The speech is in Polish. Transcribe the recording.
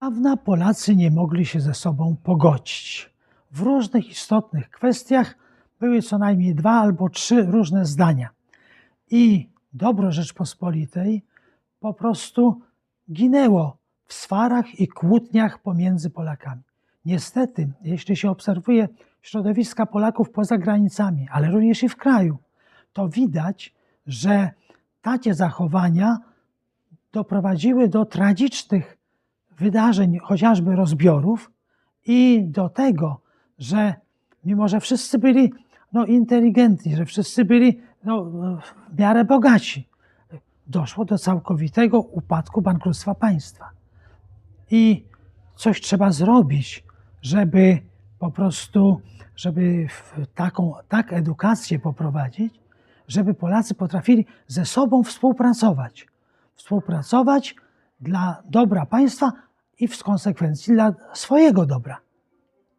dawna Polacy nie mogli się ze sobą pogodzić. W różnych istotnych kwestiach były co najmniej dwa albo trzy różne zdania. I dobro Rzeczpospolitej po prostu ginęło w swarach i kłótniach pomiędzy Polakami. Niestety, jeśli się obserwuje środowiska Polaków poza granicami, ale również i w kraju, to widać, że takie zachowania doprowadziły do tragicznych wydarzeń, chociażby rozbiorów, i do tego, że mimo, że wszyscy byli no, inteligentni, że wszyscy byli no, w miarę bogaci, doszło do całkowitego upadku bankructwa państwa. I coś trzeba zrobić, żeby po prostu, żeby taką tak edukację poprowadzić, żeby Polacy potrafili ze sobą współpracować. Współpracować dla dobra państwa i w konsekwencji dla swojego dobra.